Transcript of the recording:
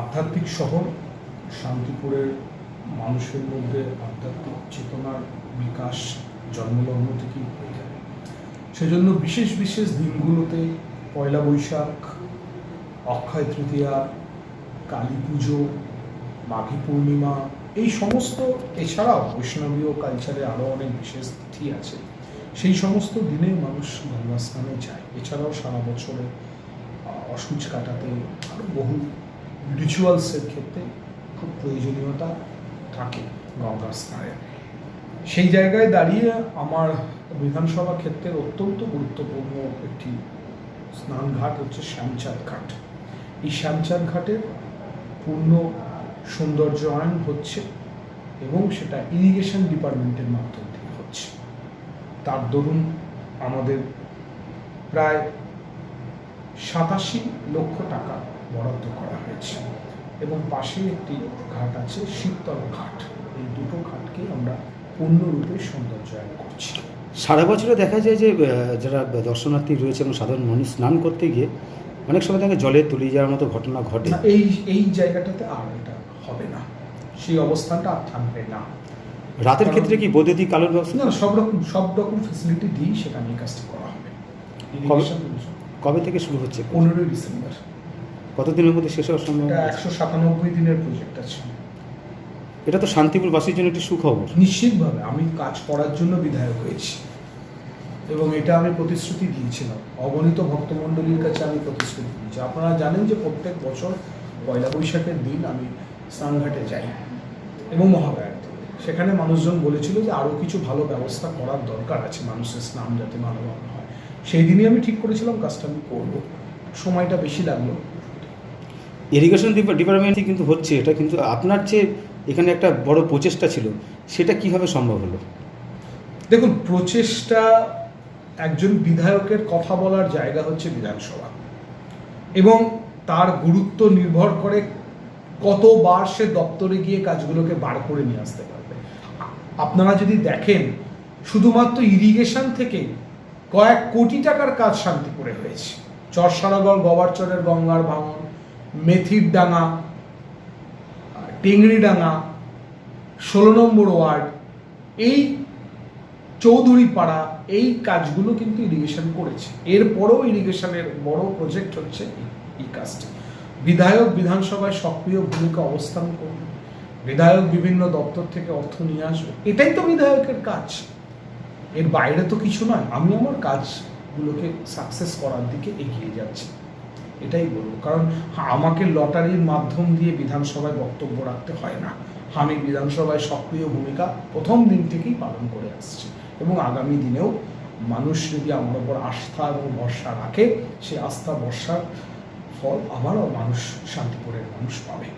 আধ্যাত্মিক শহর, শান্তিপুরের মানুষের মধ্যে আধ্যাত্মিক চেতনার বিকাশ, জন্মলগ্ন থেকেই হয়ে যাবে সেজন্য বিশেষ বিশেষ দিনগুলোতে পয়লা বৈশাখ, অক্ষয় তৃতীয়া, কালী পুজো, মাঘী পূর্ণিমা, এই সমস্ত, এছাড়াও বৈষ্ণবীয় কালচারে আরও অনেক বিশেষ তিথি আছে। সেই সমস্ত দিনে মানুষ গঙ্গা স্নানে যায়। এছাড়াও সারা বছরে অসুচ কাটাতে আরও বহু রিচুয়ালসের ক্ষেত্রে খুব প্রয়োজনীয়তা থাকে গঙ্গা স্নানের সেই জায়গায় দাঁড়িয়ে আমার বিধানসভা ক্ষেত্রের অত্যন্ত গুরুত্বপূর্ণ একটি স্নানঘাট হচ্ছে শ্যামচাঁদ ঘাট। এই শ্যামচাঁদ ঘাটের পূর্ণ সৌন্দর্যায়ন হচ্ছে এবং সেটা ইরিগেশন ডিপার্টমেন্টের মাধ্যম থেকে হচ্ছে। তার দরুন আমাদের প্রায় সাতাশি লক্ষ টাকা বরাদ্দ করা হয়েছে। এবং পাশে একটি ঘাট আছে শীতল ঘাট। এই দুটো ঘাটকে আমরা পূর্ণরূপে সৌন্দর্যায়ন করছি। সারা বছরে দেখা যায় যে যারা দর্শনার্থী রয়েছে এবং সাধারণ মানুষ স্নান করতে গিয়ে অনেক সময় তাকে জলে তলিয়ে যাওয়ার মতো ঘটনা ঘটে। এই এই জায়গাটাতে আর এটা হবে না। সেই অবস্থানটা আর থাকবে না। রাতের ক্ষেত্রে কি বৈদ্যুতিক আলোর ব্যবস্থা? না সব রকম সব রকম ফেসিলিটি দিয়েই সেখানে এই কাজটি করা হবে। কবে থেকে শুরু হচ্ছে? পনেরোই ডিসেম্বর। কতদিনের মধ্যে শেষ হওয়ার সম্ভব একশো সাতানব্বই দিনের প্রজেক্ট আছে। এটা তো শান্তিপুরবাসীর জন্য একটি সুখবর। নিশ্চিতভাবে আমি কাজ করার জন্য বিধায়ক হয়েছি। এবং এটা আমি প্রতিশ্রুতি দিয়েছিলাম। অগণিত ভক্তমণ্ডলীর কাছে আমি প্রতিশ্রুতি দিয়েছি। আপনারা জানেন যে প্রত্যেক বছর পয়লা বৈশাখের দিন আমি স্নানঘাটে যাই এবং মহালয়ার সেখানে মানুষজন বলেছিল যে আরও কিছু ভালো ব্যবস্থা করার দরকার আছে মানুষের স্নান যাতে ভালোভাবে হয়। সেই দিনই আমি ঠিক করেছিলাম কাজটা আমি করব। সময়টা বেশি লাগল। ইরিগেশন ডিপার্টমেন্টই কিন্তু হচ্ছে এটা, কিন্তু আপনার যে এখানে একটা বড় প্রচেষ্টা ছিল, সেটা কীভাবে সম্ভব হলো? দেখুন, প্রচেষ্টা একজন বিধায়কের কথা বলার জায়গা হচ্ছে বিধানসভা। এবং তার গুরুত্ব নির্ভর করে কতবার সে দপ্তরে গিয়ে কাজগুলোকে বার করে নিয়ে আসতে পারবে। আপনারা যদি দেখেন, শুধুমাত্র ইরিগেশন থেকে কয়েক কোটি টাকার কাজ শান্তিপুরে হয়েছে। চরসারাগড় গবারচরের গঙ্গার ভাঙন মেথির ডাঙা টেংরিডাঙ্গা ষোলো নম্বর ওয়ার্ড, এই চৌধুরী পাড়া এই কাজগুলো কিন্তু ইরিগেশন করেছে। এরপরেও ইরিগেশনের বড় প্রজেক্ট হচ্ছে এই কাজটি। বিধায়ক বিধানসভায় সক্রিয় ভূমিকা অবস্থান করবে। বিধায়ক বিভিন্ন দপ্তর থেকে অর্থ নিয়ে আসবে। এটাই তো বিধায়কের কাজ। এর বাইরে তো কিছু নয়। আমি আমার কাজগুলোকে সাকসেস করার দিকে এগিয়ে যাচ্ছি। এটাই বলব। কারণ আমাকে লটারির মাধ্যম দিয়ে বিধানসভায় বক্তব্য রাখতে হয় না। আমি বিধানসভায় সক্রিয় ভূমিকা প্রথম দিন থেকেই পালন করে আসছি এবং আগামী দিনেও মানুষ যদি আমার ওপর আস্থা এবং ভরসা রাখে সেই আস্থা, ভরসার ফল আবারও মানুষ, শান্তিপুরের মানুষ পাবে।